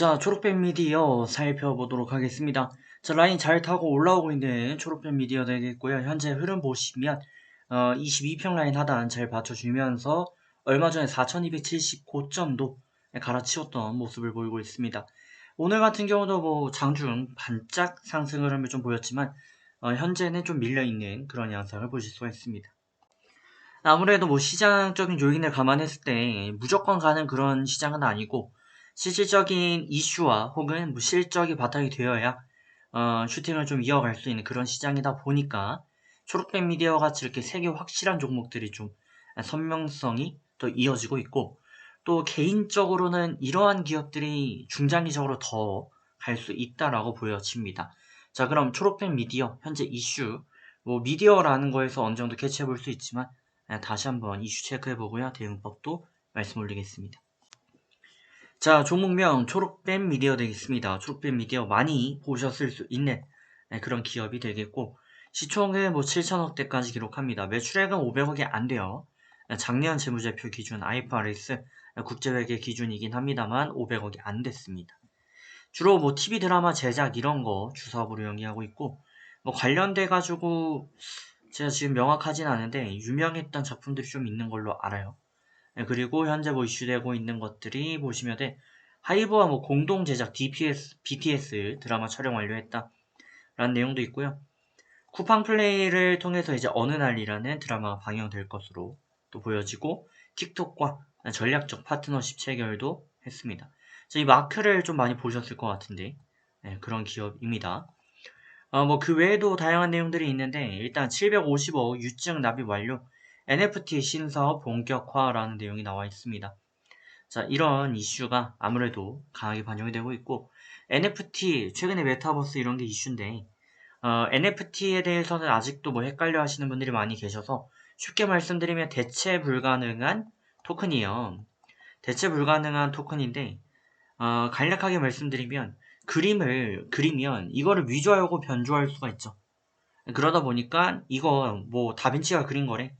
자, 초록뱀 미디어 살펴보도록 하겠습니다. 자, 라인 잘 타고 올라오고 있는 초록뱀 미디어 되겠고요. 현재 흐름 보시면 어, 22평 라인 하단 잘 받쳐주면서 얼마 전에 4270 고점도 갈아치웠던 모습을 보이고 있습니다. 오늘 같은 경우도 뭐 장중 반짝 상승 흐름을 좀 보였지만 어, 현재는 좀 밀려있는 그런 양상을 보실 수가 있습니다. 아무래도 뭐 시장적인 요인을 감안했을 때 무조건 가는 그런 시장은 아니고 실질적인 이슈와 혹은 뭐 실적이 바탕이 되어야 어, 슈팅을 좀 이어갈 수 있는 그런 시장이다 보니까 초록뱀 미디어 같이 이렇게 세계 확실한 종목들이 좀 선명성이 더 이어지고 있고 또 개인적으로는 이러한 기업들이 중장기적으로 더 갈 수 있다라고 보여집니다. 자 그럼 초록뱀 미디어 현재 이슈 뭐 미디어라는 거에서 어느 정도 캐치해 볼 수 있지만 다시 한번 이슈 체크해 보고요 대응법도 말씀 올리겠습니다. 자, 종목명 초록뱀 미디어 되겠습니다. 초록뱀 미디어 많이 보셨을 수 있는 네, 그런 기업이 되겠고 시총은 뭐 7천억대까지 기록합니다. 매출액은 500억이 안 돼요. 작년 재무제표 기준 IFRS 국제회계 기준이긴 합니다만 500억이 안 됐습니다. 주로 뭐 TV 드라마 제작 이런 거 주사업으로 영위하고 있고 뭐 관련돼 가지고 제가 지금 명확하진 않은데 유명했던 작품들이 좀 있는 걸로 알아요. 네, 그리고 현재 뭐 이슈되고 있는 것들이 보시면 돼. 하이브와 뭐 공동 제작 DPS, BTS 드라마 촬영 완료했다. 라는 내용도 있고요. 쿠팡 플레이를 통해서 이제 어느 날이라는 드라마가 방영될 것으로 또 보여지고 틱톡과 전략적 파트너십 체결도 했습니다. 이 마크를 좀 많이 보셨을 것 같은데 네, 그런 기업입니다. 어, 뭐그 외에도 다양한 내용들이 있는데 일단 755억 유증 납입 완료 NFT 신사업 본격화라는 내용이 나와 있습니다. 자, 이런 이슈가 아무래도 강하게 반영이 되고 있고, NFT, 최근에 메타버스 이런 게 이슈인데, 어, NFT에 대해서는 아직도 뭐 헷갈려 하시는 분들이 많이 계셔서, 쉽게 말씀드리면 대체 불가능한 토큰이에요. 대체 불가능한 토큰인데, 어, 간략하게 말씀드리면, 그림을 그리면 이거를 위조하고 변조할 수가 있죠. 그러다 보니까 이거 뭐 다빈치가 그린 거래.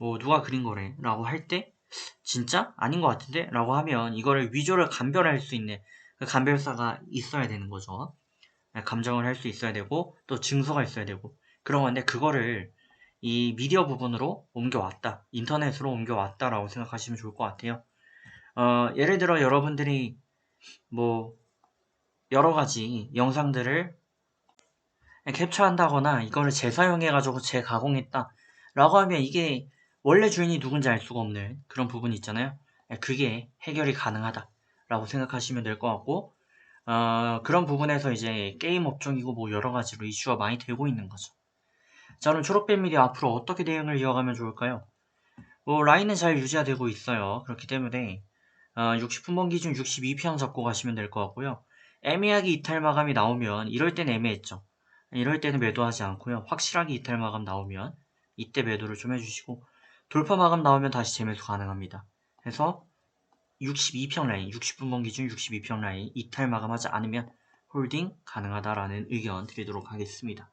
뭐 누가 그린 거래? 라고 할 때 진짜? 아닌 것 같은데? 라고 하면 이거를 위조를 감별할 수 있는 그 감별사가 있어야 되는 거죠. 네, 감정을 할 수 있어야 되고 또 증서가 있어야 되고. 그런 건데 그거를 이 미디어 부분으로 옮겨왔다. 인터넷으로 옮겨왔다 라고 생각하시면 좋을 것 같아요. 어, 예를 들어 여러분들이 뭐 여러 가지 영상들을 캡처한다거나 이거를 재사용해 가지고 재가공했다. 라고 하면 이게 원래 주인이 누군지 알 수가 없는 그런 부분이 있잖아요. 예, 그게 해결이 가능하다라고 생각하시면 될 것 같고 어, 그런 부분에서 이제 게임 업종이고 뭐 여러 가지로 이슈가 많이 되고 있는 거죠. 자 그럼 초록뱀 미디어 앞으로 어떻게 대응을 이어가면 좋을까요? 뭐 라인은 잘 유지가 되고 있어요. 그렇기 때문에 어, 60분번 기준 62평 잡고 가시면 될 것 같고요. 애매하게 이탈 마감이 나오면 이럴 때는 애매했죠. 이럴 때는 매도하지 않고요. 확실하게 이탈 마감 나오면 이때 매도를 좀 해주시고 돌파 마감 나오면 다시 재매수 가능합니다. 그래서 62평 라인, 60분봉 기준 62평 라인 이탈 마감하지 않으면 홀딩 가능하다라는 의견 드리도록 하겠습니다.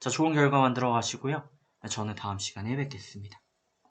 자, 좋은 결과 만들어 가시고요. 저는 다음 시간에 뵙겠습니다.